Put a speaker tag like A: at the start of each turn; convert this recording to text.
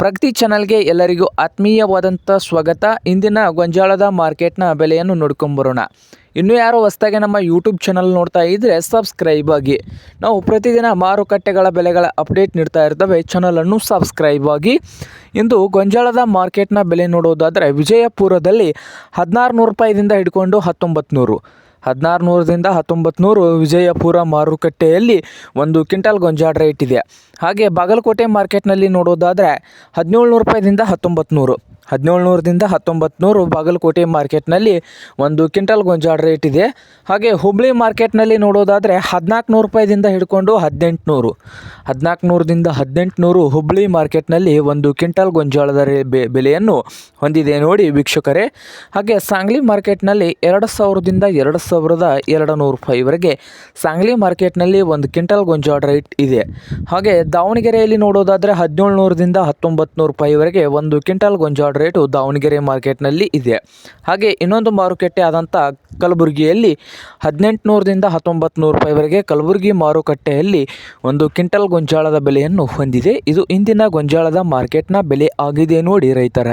A: ಪ್ರಗತಿ ಚಾನಲ್ಗೆ ಎಲ್ಲರಿಗೂ ಆತ್ಮೀಯವಾದಂಥ ಸ್ವಾಗತ. ಇಂದಿನ ಗೊಂಜಾಳದ ಮಾರ್ಕೆಟ್ನ ಬೆಲೆಯನ್ನು ನೋಡ್ಕೊಂಬರೋಣ. ಇನ್ನೂ ಯಾರೋ ಹೊಸ್ದಾಗಿ ನಮ್ಮ ಯೂಟ್ಯೂಬ್ ಚಾನಲ್ ನೋಡ್ತಾ ಇದ್ದರೆ ಸಬ್ಸ್ಕ್ರೈಬ್ ಆಗಿ. ನಾವು ಪ್ರತಿದಿನ ಮಾರುಕಟ್ಟೆಗಳ ಬೆಲೆಗಳ ಅಪ್ಡೇಟ್ ನೀಡ್ತಾ ಇರ್ತವೆ. ಚಾನಲನ್ನು ಸಬ್ಸ್ಕ್ರೈಬ್ ಆಗಿ. ಇಂದು ಗೊಂಜಾಳದ ಮಾರ್ಕೆಟ್ನ ಬೆಲೆ ನೋಡೋದಾದರೆ ವಿಜಯಪುರದಲ್ಲಿ ಹದಿನಾರು ನೂರು ರೂಪಾಯಿದಿಂದ ಹಿಡ್ಕೊಂಡು ಹತ್ತೊಂಬತ್ತು ನೂರು ಹದಿನಾರು ನೂರರಿಂದ ಹತ್ತೊಂಬತ್ತು ನೂರು ವಿಜಯಪುರ ಮಾರುಕಟ್ಟೆಯಲ್ಲಿ ಒಂದು ಕ್ವಿಂಟಲ್ ಗೊಂಜಾಳ ರೇಟ್ ಇದೆ. ಹಾಗೆ ಬಾಗಲಕೋಟೆ ಮಾರ್ಕೆಟ್ನಲ್ಲಿ ನೋಡೋದಾದರೆ ಹದಿನೇಳು ನೂರು ರೂಪಾಯಿದಿಂದ ಹತ್ತೊಂಬತ್ತು ನೂರು ಹದಿನೇಳು ನೂರದಿಂದ ಹತ್ತೊಂಬತ್ತು ನೂರು ಬಾಗಲಕೋಟೆ ಮಾರ್ಕೆಟ್ನಲ್ಲಿ ಒಂದು ಕ್ವಿಂಟಲ್ ಗೊಂಜಾಳ ರೇಟ್ ಇದೆ. ಹಾಗೆ ಹುಬ್ಳಿ ಮಾರ್ಕೆಟ್ನಲ್ಲಿ ನೋಡೋದಾದರೆ ಹದಿನಾಲ್ಕು ನೂರು ರೂಪಾಯಿದಿಂದ ಹಿಡ್ಕೊಂಡು ಹದಿನೆಂಟುನೂರು. ಹದಿನಾಲ್ಕು ನೂರದಿಂದ ಹದಿನೆಂಟು ನೂರು ಹುಬ್ಳಿ ಮಾರ್ಕೆಟ್ನಲ್ಲಿ ಒಂದು ಕ್ವಿಂಟಲ್ ಗೊಂಜಾಳದ ಬೆಲೆಯನ್ನು ಹೊಂದಿದೆ ನೋಡಿ ವೀಕ್ಷಕರೇ. ಹಾಗೆ ಸಾಂಗ್ಲಿ ಮಾರ್ಕೆಟ್ನಲ್ಲಿ ಎರಡು ಸಾವಿರದಿಂದ ಎರಡು ಸಾವಿರದ ಎರಡು ನೂರು ರೂಪಾಯಿವರೆಗೆ ಸಾಂಗ್ಲಿ ಮಾರ್ಕೆಟ್ನಲ್ಲಿ ಒಂದು ಕ್ವಿಂಟಲ್ ಗೊಂಜಾಳ ರೇಟ್ ಇದೆ. ಹಾಗೆ ದಾವಣಗೆರೆಯಲ್ಲಿ ನೋಡೋದಾದರೆ ಹದಿನೇಳು ನೂರದಿಂದ ಹತ್ತೊಂಬತ್ತು ನೂರು ರೂಪಾಯಿವರೆಗೆ ಒಂದು ಕ್ವಿಂಟಲ್ ಗೊಂಜಾಳ ರೇಟು ದಾವಣಗೆರೆ ಮಾರ್ಕೆಟ್ನಲ್ಲಿ ಇದೆ. ಹಾಗೆ ಇನ್ನೊಂದು ಮಾರುಕಟ್ಟೆ ಆದಂಥ ಕಲಬುರಗಿಯಲ್ಲಿ ಹದಿನೆಂಟು ನೂರದಿಂದ ಹತ್ತೊಂಬತ್ತು ನೂರು ರೂಪಾಯಿವರೆಗೆ ಕಲಬುರಗಿ ಮಾರುಕಟ್ಟೆಯಲ್ಲಿ ಒಂದು ಕ್ವಿಂಟಲ್ ಗೊಂಜಾಳದ ಬೆಲೆಯನ್ನು ಹೊಂದಿದೆ. ಇದು ಇಂದಿನ ಗೊಂಜಾಳದ ಮಾರ್ಕೆಟ್ನ ಬೆಲೆ ಆಗಿದೆ ನೋಡಿ ರೈತರ.